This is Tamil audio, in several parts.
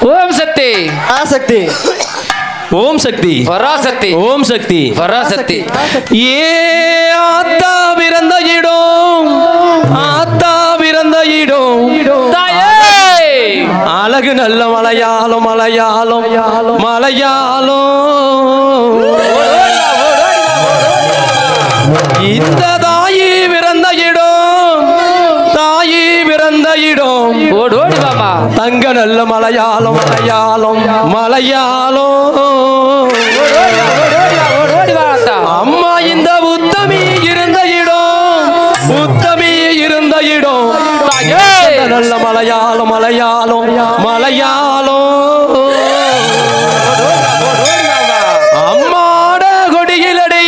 ஓம் சக்தி. ஆசக்தி. ஓம் சக்தி. பராசக்தி. ஓம் சக்தி. பராசக்தி. ஏ ஆத்தா பிறந்த இடம். ஆத்தா பிறந்த இடம். தாயே. அழகு நல்ல மலையாளம் மலையாளம். மலையாளம். இந்த தாயி பிறந்த இடம். தாயி பிறந்த இடம். ஓடி. தங்க நல்ல மலையாளம் மலையாளம் மலையாளம். அம்மா இந்த உத்தமி இருந்த இடம் உத்தமி இருந்த இடம். நல்ல மலையாளம் மலையாளம் மலையாளம். அம்மாட கொடியிலடி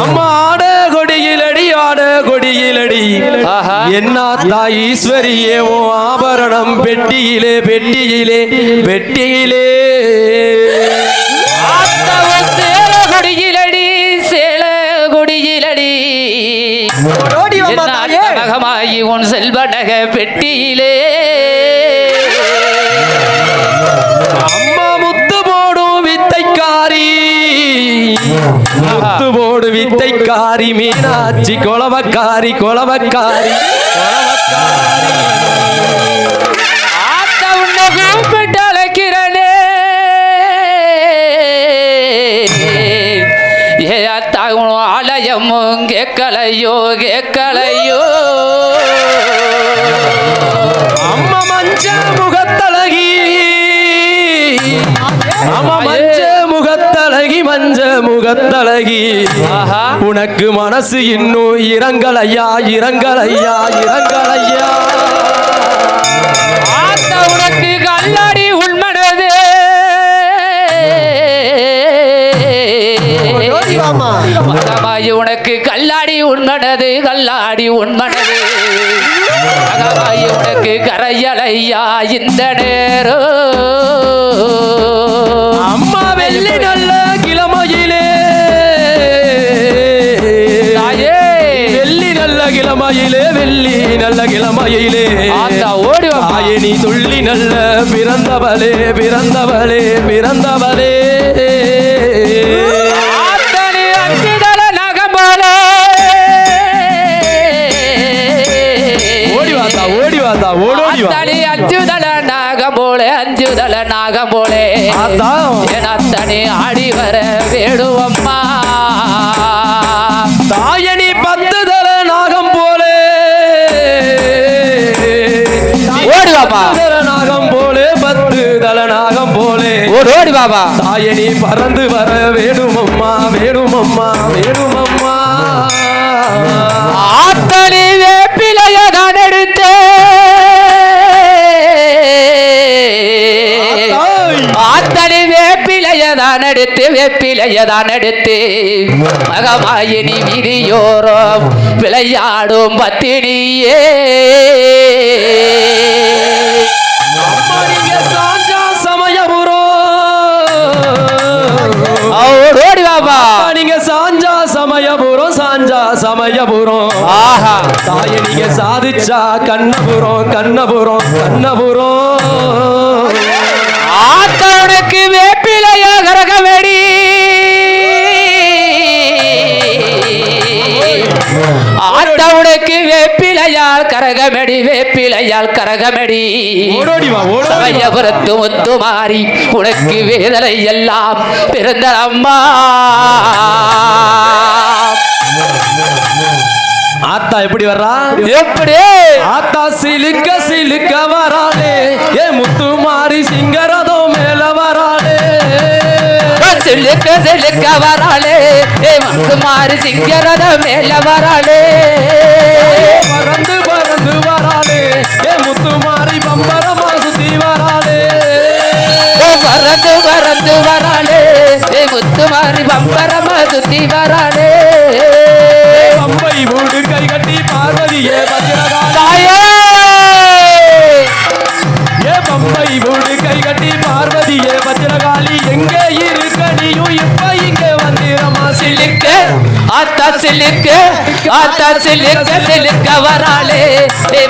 அம்மாட கொடியிலடி ஆட கொடியிலடி. என்ன தாய் ஈஸ்வரியே ஓ ஆபரணம் பெட்டியிலே பெட்டியிலே பெட்டியிலே. ஆத்தவன் சேல கொடியிலடி சேல கொடியிலடி ஓடி வாம்மா என்ன தாயே. அட்டகமாயி உன் செல்வனக பெட்டியிலே. அம்மா முத்து போடும் வித்தைக்காரி. முத்து போடு வித்தைக்காரி மீனாட்சி கொலவக்காரி கொலவக்காரி கொலவக்காரி. ஆலயமும் கேட்கலையோ கேட்கலையோ அம்மா மஞ்ச முகத்தழகி அம்மா மஞ்ச முகத்தழகி மஞ்ச முகத்தழகி உனக்கு மனசு இன்னும் இரங்கலையா இரங்கலையா இரங்கலையா. உனக்கு கல்லாடி மகமாயி உனக்கு கல்லாடி உண்மனது கல்லாடி உண்மனது மகமாயி உனக்கு கரையலையா இந்த நேரம் அம்மா வெள்ளி நல்ல கிழமையிலே தாயே. வெள்ளி நல்ல கிழமையிலே வெள்ளி நல்ல கிழமையிலே ஆத்தா ஓடி வா தாயே நீ துள்ளி நல்ல பிறந்தவளே பிறந்தவளே பிறந்தவளே. எனத்தனி ஆடி வர வேடுவம்மா தாயே நீ பத்து தல நாகம் போலே. ஓடி தல நாகம் போலே பத்து தல நாகம் போலே. ஓடி ஓடி பாபா தாயே நீ பறந்து வர வேணுமம்மா வேணுமம்மா வேணுமம்மா. தான் எடுத்து வேப்பிலைய தான் எடுத்து. மகமாயினி விதியோரம் விளையாடும் பத்தினியே. ஓடி பாபா நீங்க சாஞ்சா சமயபுரம் சாஞ்சா சமயபுரம். ஆஹா. தாயே நீங்க சாதிச்சா கண்ணபுரம் கண்ணபுரம் கண்ணபுரம். ஆத்தவனுக்கு வேப்பிலைய கரகவெடி ஆத்தவனுக்கு வேப்பிலையால் கரகமெடி வேப்பிலையால் கரகமெடி. சமயபுரத்து முத்துமாரி உனக்கு வேதனை எல்லாம் பிறந்த அம்மா ஆத்தா எப்படி வர்றா? எப்படி? ஆத்தா சிலுக்க சிலுக்க வராளே சிலுக்க சிலுக்க வராளே. ஏ முத்துமாரி சிங்கரத மேல வராளே. பறந்து பறந்து வராளே. ஏ முத்து மாறி பம்பரமா சுத்தி வராளே. பறந்து பறந்து வராளே. ஏ முத்துமாரி பம்பரமா சுத்தி வராளே. ஆத்தா சிலுக்கு ஆத்தா சிலுக்க சிலுக்க வராளே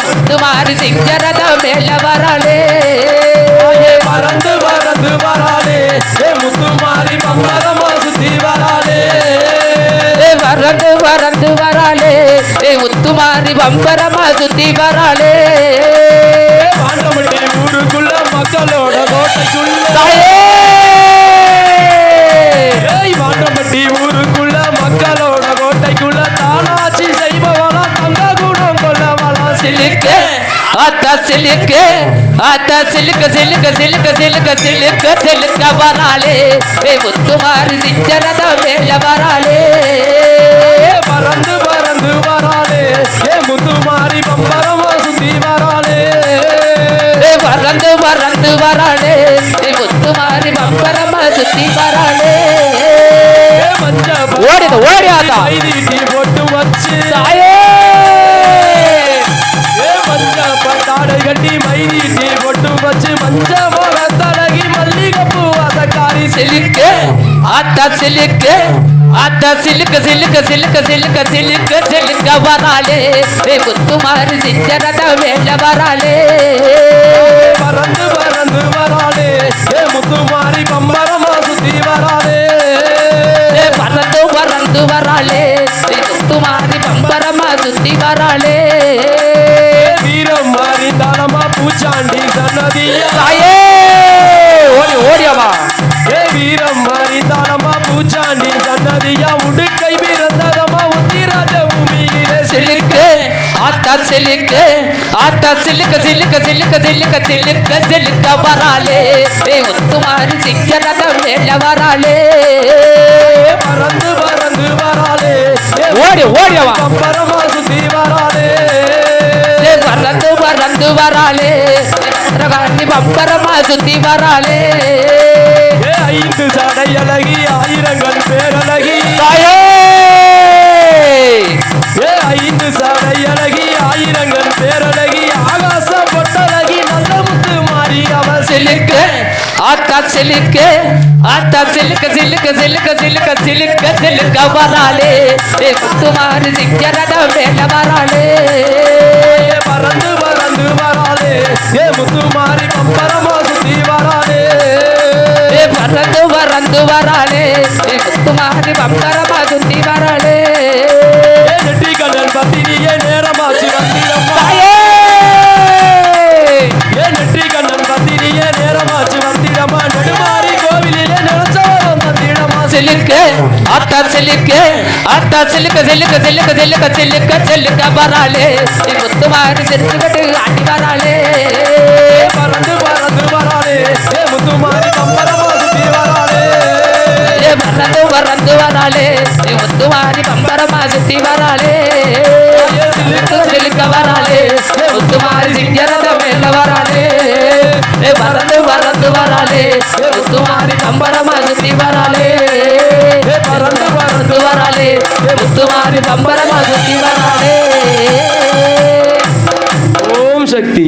முத்து மாறி சிங்கரத மேல வராளே. பறந்து பறந்து வராளே. முத்து மாறி பம்பரமா சுத்தி வராளே. ஏ வரந்து வரந்து வராளே. ஏ முத்து மாறி பம்பரமா சுத்தி வராளே. சிலுக்கு அத்த சிலுக்க சிலுக்க சிலுக்க சிலுக்க சிலுக்க சிலுக்க வராளே. ஏ முத்து மாறி மேல வராளே. மறந்து மறந்து வராளே. ஏ முத்து மாறி பம்பரமா சுத்தி வராளே. மறந்து மறந்து வராளே. ஏ முத்து பம்பரமா சுத்தி வராளே. சிலுக்கு ஆத்தா சிலுக்கு சிலுக்கு சிலுக்கு சிலுக்கு சிலுக்கு சிலுக்க வராளே. ஏ முத்து மாறி சிங்கரத மேல வராளே. பறந்து பறந்து வராளே. ஏ முத்து மாறி பம்பரமா சுத்தி வராளே. பறந்து பறந்து வராளே. ஏ முத்து மாறி பம்பரமா சுத்தி வராளே. ஆத்தா சிலுக்கு ஆத்தா சிலுக்கு சிலுக்கு சிலுக்கு சிலுக்கு சிலுக்கு சிலுக்க வராளே. ஏ முத்து மாறி சிங்கரத மேல வராளே. பறந்து பறந்து வராளே. ஏ ஓடி ஓடியாமா பம்பரமா சுத்தி வராளே. பறந்து பறந்து வராளே. ரகாணி பம்பரமா சுத்தி வராளே. ஐந்து சடை அழகி ஆயிரங்கள் பேரழகி. தாயே! ஏ ஐந்து ஆத்தா சிலுக்கு ஆத்தா சிலுக்கு சிலுக்கு சிலுக்கு சிலுக்கு சிலுக்கு சிலுக்க வராளே. ஏ முத்து மாறி சிங்கரத மேல வராளே பறந்து பறந்து வராளே. ஏ முத்து மாறி பம்பரமா சுத்தி வராளே. ஏ பறந்து பறந்து வராளே. ஏ முத்து மாறி பம்பரமா சுத்தி வராளே. நெட்டி கண்ணன் பத்தினியே நேரமாச்சு வந்திடம்மா ஆத்தா சிலுக்கு ஆத்தா சிலுக்கு சிலுக்கு சிலுக்கு சிலுக்கு சிலுக்கு சிலுக்க வராளே. முத்து மாறி சிரிச்சுக்கிட்டு ஆடி வராளே. பறந்து பறந்து வராளே. முத்து மாறி பறந்து பறந்து வராளே. முத்து மாறி பம்பரமா சுத்தி வராளே. வராளே. முத்து மாறி சிங்கரத